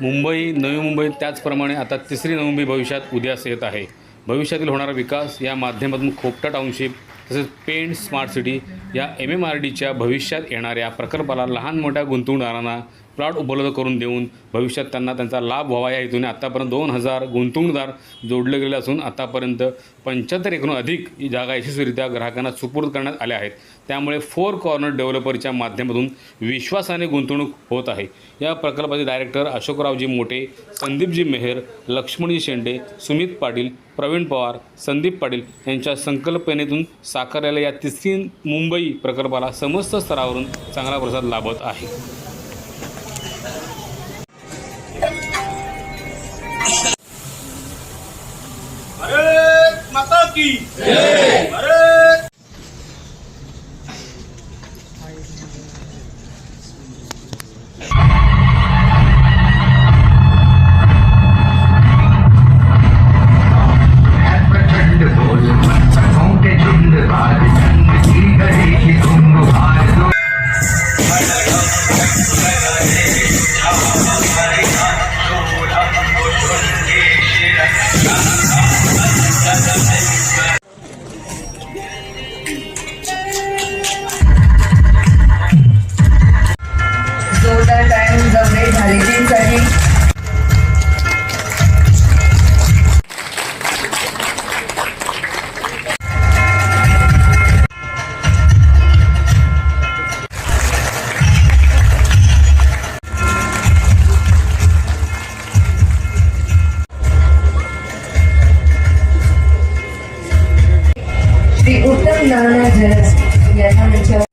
मुंबई नवी मुंबई त्याचप्रमाणे आता तिसरी नवी मुंबई भविष्यात उद्यास येत आहे. भविष्यातील होणारा विकास या माध्यमातून खोपटा टाउनशिप तसेच पेंट स्मार्ट सिटी या एम एम आर डीच्या भविष्यात येणाऱ्या प्रकल्पाला लहान मोठ्या गुंतवणूकदारांना प्लॉट उपलब्ध करून देऊन भविष्यात त्यांना त्यांचा लाभ व्हावा या हेतूने आत्तापर्यंत दोन हजार गुंतवणूकदार जोडले गेले असून आतापर्यंत पंच्याहत्तर एकूण अधिक जागा यशस्वीरित्या ग्राहकांना सुपूर्द करण्यात आल्या आहेत. त्यामुळे फोर कॉर्नर डेव्हलपरच्या माध्यमातून विश्वासाने गुंतवणूक होत आहे. या प्रकल्पाचे डायरेक्टर अशोकरावजी मोठे संदीपजी मेहर लक्ष्मणजी शेंडे सुमित पाटील प्रवीण पवार संदीप पाटील यांच्या संकल्पनेतून साकारलेल्या या तिसरी मुंबई प्रकल्पाला समस्त स्तरावरून चांगला प्रतिसाद लाभत आहे. की भारत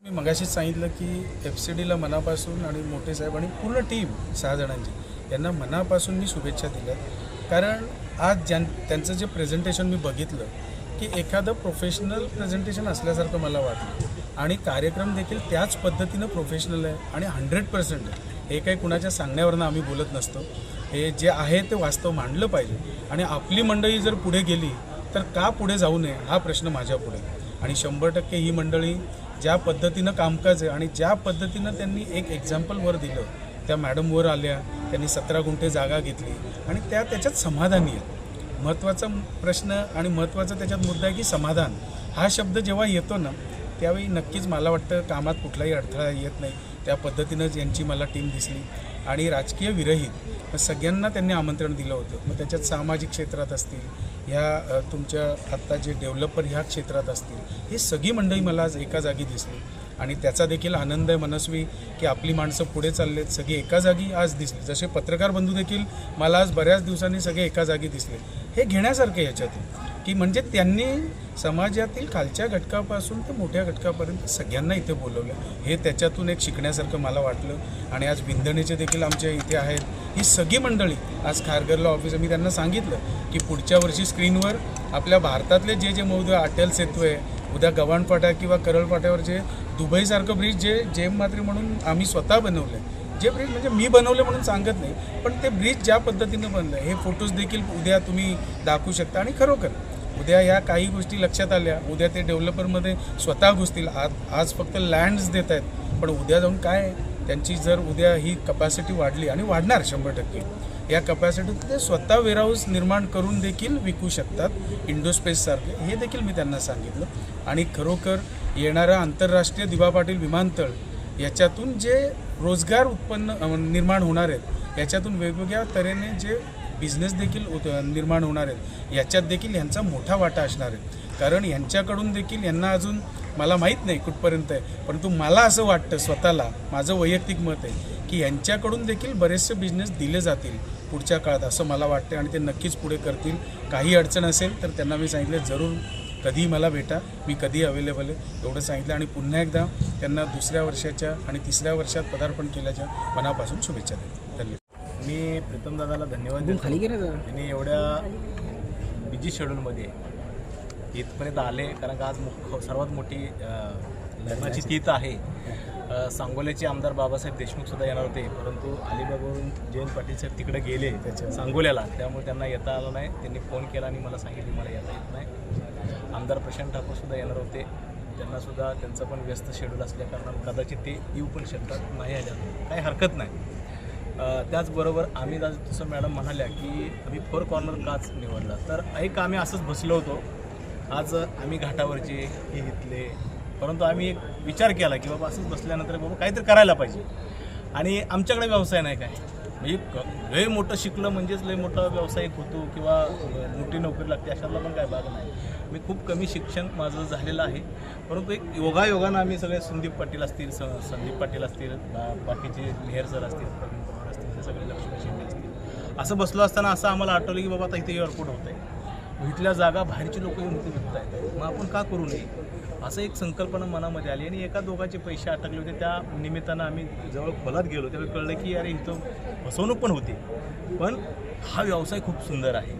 मी मगाशीच सांगितलं की एफ सी डीला मनापासून आणि मोठे साहेब आणि पूर्ण टीम सहा जणांची यांना मनापासून मी शुभेच्छा दिल्या कारण आज ज्यां त्यांचं जे प्रेझेंटेशन मी बघितलं की एखादं प्रोफेशनल प्रेझेंटेशन असल्यासारखं मला वाटलं. आणि कार्यक्रम देखील त्याच पद्धतीनं प्रोफेशनल आहे आणि हंड्रेड पर्सेंट हे काही कुणाच्या सांगण्यावरनं आम्ही बोलत नसतो. हे जे आहे ते वास्तव मांडलं पाहिजे. आणि आपली मंडळी जर पुढे गेली तर का पुढे जाऊ नये हा प्रश्न माझ्या पुढे आणि शंभर टक्के ही मंडळी ज्या पद्धतीनं कामकाज आहे आणि ज्या पद्धतीनं त्यांनी एक एक्झाम्पल वर दिलं त्या मॅडम वर आल्या त्यांनी सतरा गुंठे जागा घेतली आणि त्या त्याच्यात समाधानी आहेत. महत्त्वाचा प्रश्न आणि महत्त्वाचा त्याच्यात मुद्दा आहे की समाधान. हा शब्द जेव्हा येतो ना त्यावेळी नक्कीच मला वाटतं कामात कुठलाही अडथळा येत नाही. त्या पद्धतीनंच यांची मला टीम दिसली. आणि राजकीय विरहित सगळ्यांना त्यांनी आमंत्रण दिलं होतं. मग त्याच्यात सामाजिक क्षेत्रात असतील ह्या तुमच्या आत्ता जे डेव्हलपर ह्या क्षेत्रात असतील ही सगळी मंडळी मला आज एका जागी दिसली. आणि त्याचा देखील आनंद आहे मनस्वी की आपली माणसं पुढे चाललेत सगळी एका जागी आज दिसली. जसे पत्रकार बंधू देखील मला आज बऱ्याच दिवसांनी सगळे एका जागी दिसले. हे घेण्यासारखं आहे याच्यातून. की म्हणजे त्यांनी समाजातील खालच्या घटकापासून ते मोठ्या घटकापर्यंत सगळ्यांना इथे बोलवलं. हे त्याच्यातून एक शिकण्यासारखं मला वाटलं. आणि आज विंधणीचे देखील आमच्या इथे आहेत. ही सगळी मंडळी आज खारघरला ऑफिस मी त्यांना सांगितलं की पुढच्या वर्षी स्क्रीनवर आपल्या भारतातले जे जे मौद अटल सेतू आहे उद्या गव्हाणपाटा किंवा करळपाट्यावर जे दुबईसारखं ब्रिज जे जेम मात्री म्हणून आम्ही स्वतः बनवलं जे ब्रिज म्हणजे मी बनवले म्हणून सांगत नाही पण ते ब्रिज ज्या पद्धतीनं बनलं हे फोटोज देखील उद्या तुम्ही दाखवू शकता. आणि खरोखर उद्या या काही गोष्टी लक्षात आल्या. उद्या ते डेव्हलपरमध्ये स्वतः घुसतील. आज आज फक्त लँड्स देत आहेत. पण उद्या जाऊन काय त्यांची जर उद्या ही कपॅसिटी वाढली आणि वाढणार शंभर टक्के या कपॅसिटीत ते स्वतः वेअरहाऊस निर्माण करून देखील विकू शकतात. इंडोस्पेससारखे हे देखील मी त्यांना सांगितलं. आणि खरोखर येणारा आंतरराष्ट्रीय दिवा पाटील विमानतळ याच्यातून जे रोजगार उत्पन्न निर्माण होणार आहेत याच्यातून वेगवेगळ्या तऱ्हेने जे बिझनेस देखील उत- निर्माण होणार आहेत. याच्यात देखील यांचा मोठा वाटा असणार आहे. कारण यांच्याकडून देखील यांना अजून मला माहीत नाही कुठपर्यंत आहे. परंतु मला असं वाटतं स्वतःला माझं वैयक्तिक मत आहे की यांच्याकडून देखील बरेचसे बिझनेस दिले जातील पुढच्या काळात असं मला वाटतं आणि ते नक्कीच पुढे करतील. काही अडचण असेल तर त्यांना मी सांगितलं जरूर कधीही मला भेटा. मी कधी अवेलेबल आहे. एवढं सांगितलं आणि पुन्हा एकदा त्यांना दुसऱ्या वर्षाच्या आणि तिसऱ्या वर्षात पदार्पण केल्याच्या मनापासून शुभेच्छा देतो. मी प्रीतम दादाला धन्यवाद देतो. त्यांनी एवढ्या बिझी शेड्यूलमध्ये इथपर्यंत आले कारण का आज मुख सर्वात मोठी लग्नाची तीत आहे. सांगोल्याचे आमदार बाबासाहेब देशमुख सुद्धा येणार होते परंतु अलिबागवरून जयंत पाटील साहेब तिकडे गेले त्याच्या सांगोल्याला. त्यामुळे त्यांना येता आलं नाही. त्यांनी फोन केला आणि मला सांगितले मला येता येत नाही. आमदार प्रशांत ठाकूर सुद्धा येणार होते. त्यांना सुद्धा त्यांचं पण व्यस्त शेड्यूल असल्या कारणानं कदाचित ते येऊ पण शकतात. नाही आल्या काही हरकत नाही. त्याचबरोबर आम्ही जसं मॅडम म्हणाल्या की आम्ही फोर कॉर्नर काच निवडला. तर एक आम्ही असंच बसलो होतो. आज आम्ही घाटावरचे हे घेतले. परंतु आम्ही एक विचार केला की बाबा असंच बसल्यानंतर बाबा काहीतरी करायला पाहिजे. आणि आमच्याकडे व्यवसाय नाही काय? म्हणजे क- लय मोठं शिकलं म्हणजेच लय मोठा व्यावसायिक होतो किंवा मोठी नोकरी लागते अशातला पण काय भाग नाही. मी खूप कमी शिक्षण माझं झालेलं आहे. परंतु एक योगायोगानं आम्ही सगळे संदीप पाटील असतील स संदीप पाटील असतील बाकीचे मेहर सर असतील प्रवीण पवार असतील हे सगळे लक्ष्मी शिंदे असतील असं बसलो असताना असं आम्हाला आठवलं की बाबा आता इथे एअरपोर्ट होत आहे इथल्या जागा बाहेरची लोक येऊन इथे विकत आहेत मग आपण का करू नये? असं एक संकल्पना मनामध्ये आली आणि एका दोघांचे पैसे अटकले होते. त्या निमित्तानं आम्ही जवळ खोलात गेलो. त्यावेळी कळलं की अरे इथं फसवणूक पण होती. पण हा व्यवसाय खूप सुंदर आहे.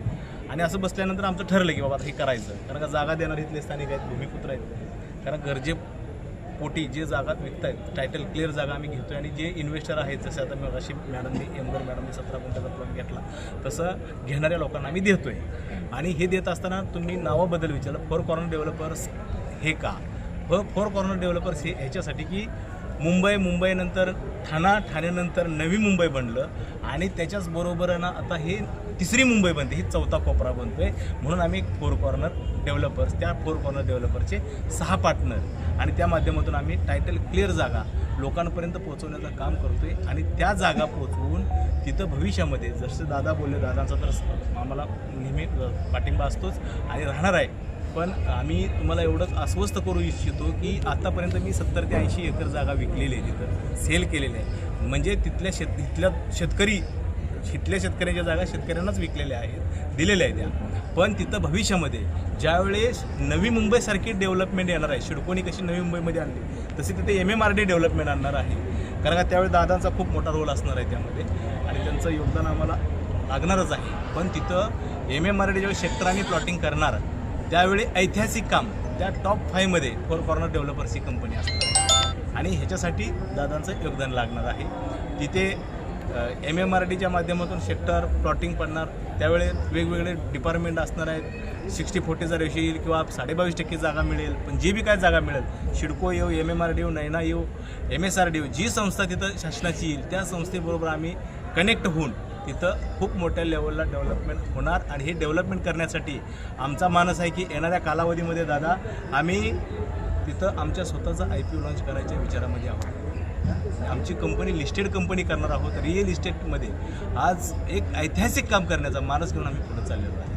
आणि असं बसल्यानंतर आमचं ठरलं की बाबा आता हे करायचं. कारण का जागा देणार इथले स्थानिक आहेत भूमिपुत्र आहेत. कारण गरजे पोटी जे जागा विकतायत टायटल क्लिअर जागा आम्ही घेतोय आणि जे इन्व्हेस्टर आहेत जसे आता मग अशी मॅडमनी एमगर मॅडमनी सतरा गुंठ्याचा प्लॉट घेतला तसं घेणाऱ्या लोकांना आम्ही देतोय. आणि हे देत असताना तुम्ही नावाबद्दल विचारलं. फोर कॉर्नर डेव्हलपर्स हे का? फोर कॉर्नर डेव्हलपर्स हे ह्याच्यासाठी की मुंबई मुंबईनंतर ठाणा ठाण्यानंतर नवी मुंबई बनलं. आणि त्याच्याच ना आता हे तिसरी मुंबई बनते ही चौथा कोपरा बनतोय. म्हणून आम्ही एक फोर कॉर्नर डेव्हलपर्स त्या फोर कॉर्नर डेव्हलपरचे सहा पार्टनर आणि त्या माध्यमातून आम्ही टायटल क्लिअर जागा लोकांपर्यंत पोहोचवण्याचं काम करतोय. आणि त्या जागा पोहोचवून तिथं भविष्यामध्ये जसं दादा बोलले दादांचा तर आम्हाला नेहमी पाठिंबा असतोच आणि राहणार आहे. पण आम्ही तुम्हाला एवढंच अस्वस्थ करू इच्छितो की आतापर्यंत मी सत्तर ते ऐंशी एकर जागा विकलेली आहे तिथं सेल केलेली आहे. म्हणजे तिथल्या शेत तिथल्या शेतकरी तिथल्या शेतकऱ्याच्या जागा शेतकऱ्यांनाच विकलेल्या आहेत दिलेल्या आहेत त्या. पण तिथं भविष्यामध्ये ज्यावेळेस नवी मुंबईसारखी डेव्हलपमेंट येणार आहे शिडकोणी कशी नवी मुंबईमध्ये आणली तशी तिथे M M R D development आणणार आहे. कारण का त्यावेळी दादांचा खूप मोठा रोल असणार आहे त्यामध्ये. आणि त्यांचं योगदान आम्हाला लागणारच आहे. पण तिथं एम एम आर डी जेव्हा सेक्टर प्लॉटिंग करणार त्यावेळी ऐतिहासिक काम त्या टॉप फायमध्ये फोर कॉर्नर डेव्हलपर्स ही कंपनी असणार आणि ह्याच्यासाठी दादांचं योगदान लागणार आहे. तिथे एम एम आर डीच्या माध्यमातून सेक्टर प्लॉटिंग पडणार. त्यावेळी वेगवेगळे डिपार्टमेंट असणार आहेत. सिक्स्टी फोर्टीचा रेशो येईल किंवा साडेबावीस टक्के जागा मिळेल. पण जी बी काय जागा मिळेल शिडको येऊ एम एम आर डी येऊ नैना येऊ एम एस आर डी येऊ जी संस्था तिथं शासनाची येईल त्या संस्थेबरोबर आम्ही कनेक्ट होऊन तिथं खूप मोठ्या लेवलला डेव्हलपमेंट होणार आणि हे डेव्हलपमेंट करण्यासाठी आमचा मानस आहे की येणाऱ्या कालावधीमध्ये दादा आम्ही तिथं आमच्या स्वतःचा आय पी ओ लॉन्च करायच्या विचारामध्ये आहोत. आमची कंपनी लिस्टेड कंपनी करणार आहोत रिअल इस्टेटमध्ये आज एक ऐतिहासिक काम करण्याचा मानस घेऊन आम्ही पुढे चाललेलो आहे.